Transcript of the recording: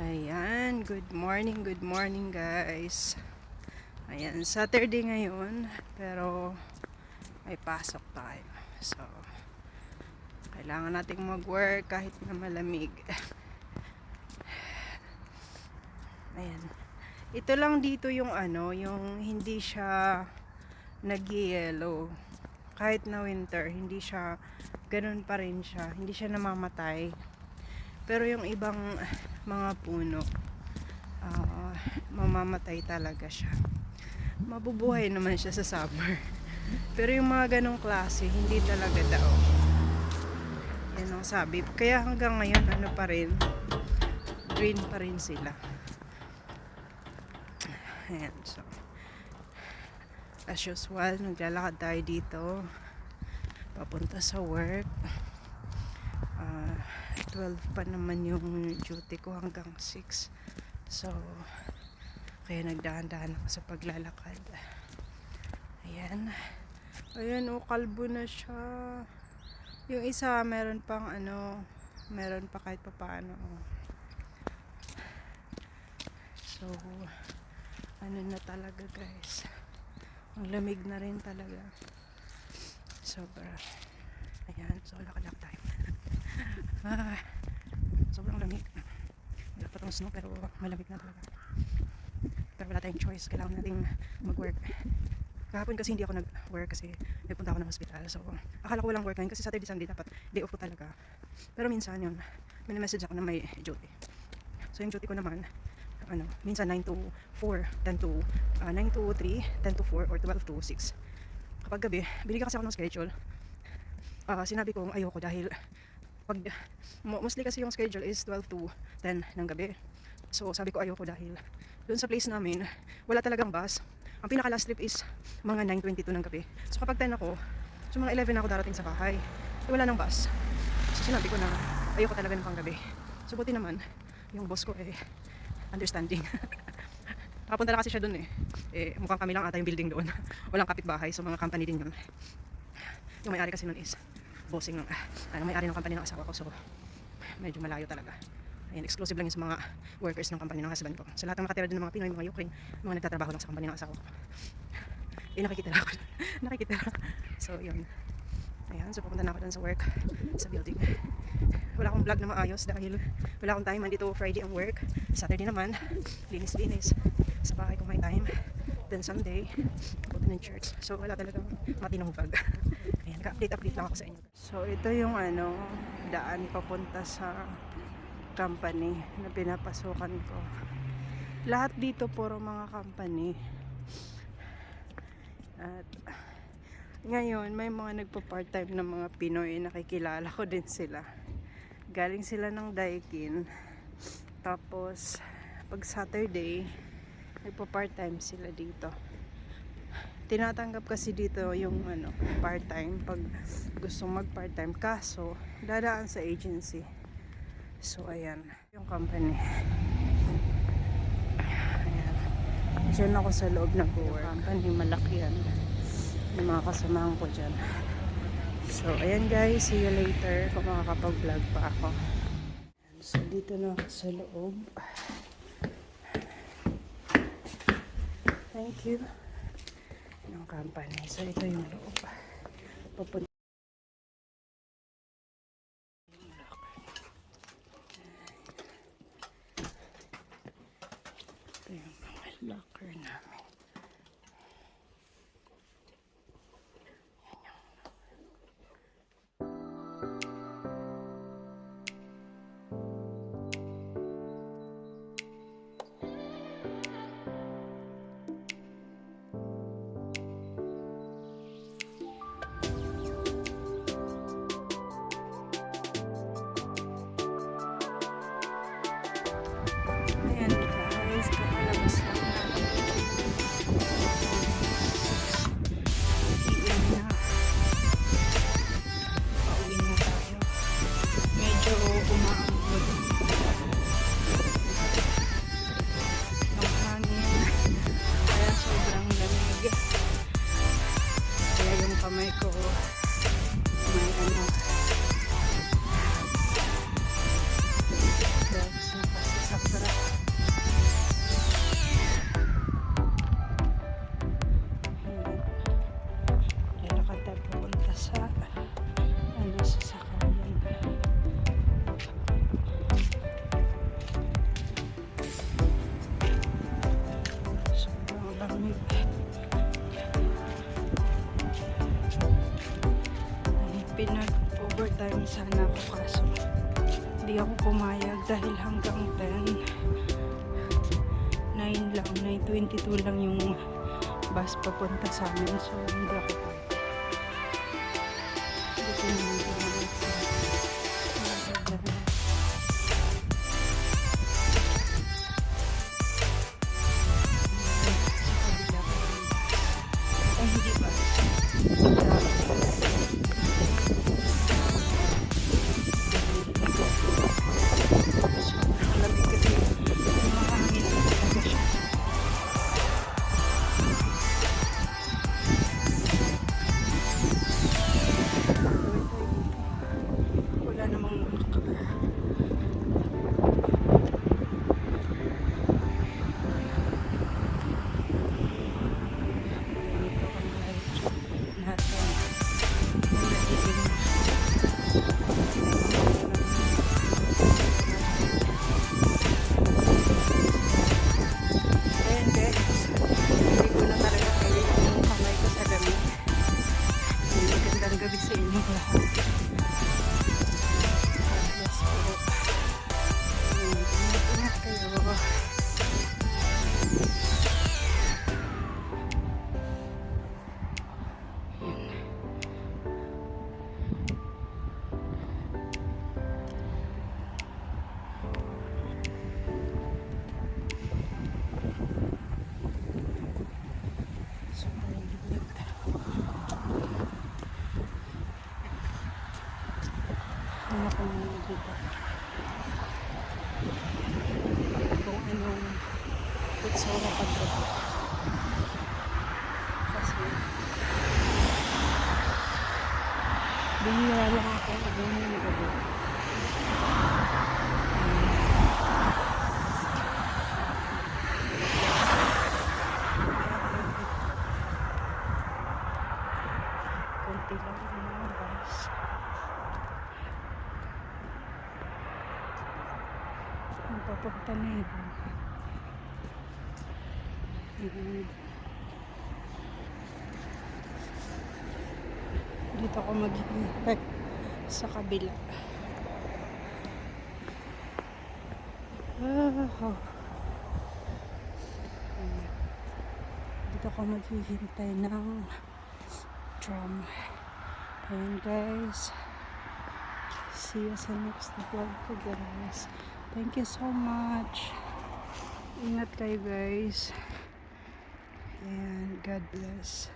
Ayan, good morning, good morning guys. Ayan, Saturday ngayon, pero may pasok tayo. So, kailangan nating mag-work kahit na malamig. Ayan. Ito lang dito yung ano, yung hindi siya nag-yellow. Kahit na winter, hindi siya, ganun pa rin siya. Hindi siya namamatay. Pero yung ibang mga puno, ah, mamamatay talaga siya. Mabubuhay naman siya sa summer. Pero yung mga ganong klase, hindi talaga daw. Yan ang sabi. Kaya hanggang ngayon, ano pa rin, green pa rin sila. Ayan, so. As usual, naglalakad tayo dito. Papunta sa work. Ah, 12 pa naman yung duty ko hanggang 6. So, kaya nagdahan-dahan ako sa paglalakad. Ayan. Ayan, oh, kalbo na siya. Yung isa, meron pang ano, meron pa kahit pa paano. oh. So, ano na talaga guys. Ang lamig na rin talaga. Sobra. Ayan, so lakad-lakad tayo. Ah, sobrang lamig. Wala pa tong snow pero malamig na talaga. Pero wala tayong choice. Kailangan nating mag-work. Kahapon kasi hindi ako nag-work kasi nagpunta ako ng hospital. So, akala ko walang work ngayon kasi Saturday, Sunday dapat day off ko talaga. Pero minsan yun, may message ako na may duty. So, yung duty ko naman, ano, minsan 9 to 4, 10 to, ah, 9 to 3, 10 to 4, or 12 to 6. Kapag gabi, binigyan kasi ako ng schedule. Ah, sinabi ko ayoko dahil pag mo- mostly kasi yung schedule is 12 to 10 ng gabi. So sabi ko ayoko dahil doon sa place namin, wala talagang bus. Ang pinaka last trip is mga 9.22 ng gabi. So kapag 10 ako, so mga 11 ako darating sa bahay. So wala nang bus. So sinabi ko na ayoko talaga ng panggabi. So buti naman, yung boss ko eh, understanding. Nakapunta na kasi siya doon eh. Eh, mukhang kami lang ata yung building doon. Walang kapitbahay, so mga company din yun. Yung may-ari kasi nun is bossing ng, ah, ano, may-ari ng company ng asawa ko. So, medyo malayo talaga. Ayan, exclusive lang yun sa mga workers ng company ng husband ko. Sa lahat ng makatira din ng mga Pinoy, mga Ukraine, mga nagtatrabaho lang sa company ng asawa ko. Eh, nakikita na ako. nakikita na. So, yun. Ayan, so pupunta na ako dun sa work, sa building. Wala akong vlog na maayos dahil wala akong time. Mandito Friday ang work. Saturday naman, linis-linis. Sa bahay kung may time. Then Sunday, punta ng church. So wala talagang matinong vlog. Ayan, naka-update-update lang ako sa inyo. So ito yung ano, daan papunta sa company na pinapasukan ko. Lahat dito puro mga company. At ngayon, may mga nagpa-part-time na mga Pinoy, nakikilala ko din sila. Galing sila ng Daikin. Tapos, pag Saturday, nagpa-part-time sila dito. Tinatanggap kasi dito yung ano, part-time pag gusto mag-part-time. Kaso, dadaan sa agency. So, ayan. Yung company. Ayan. Diyan ako sa loob ng work. Company, malaki yan yung mga kasamahan ko dyan. So, ayan guys, see you later kung makakapag-vlog pa ako. So, dito na ako sa loob. Thank you. Ng company. So, ito yung loob. Papunta. Ito yung mga locker namin. Hindi ako pumayag dahil hanggang 10. 9 lang, 9.22 lang yung bus papunta sa amin. So, hindi ako pumayag sa gabi dito? Kung anong kutsura pagdating. Kasi bihira lang ako umuwi ng gabi. Kunti lang yung mga bus. Na yun. Yun. Dito ako maghihintay sa kabila. Ah, oh. Dito ako maghihintay ng tram. Ayan guys. See you sa next vlog ko guys. Thank you so much. Ingat kayo guys. And God bless.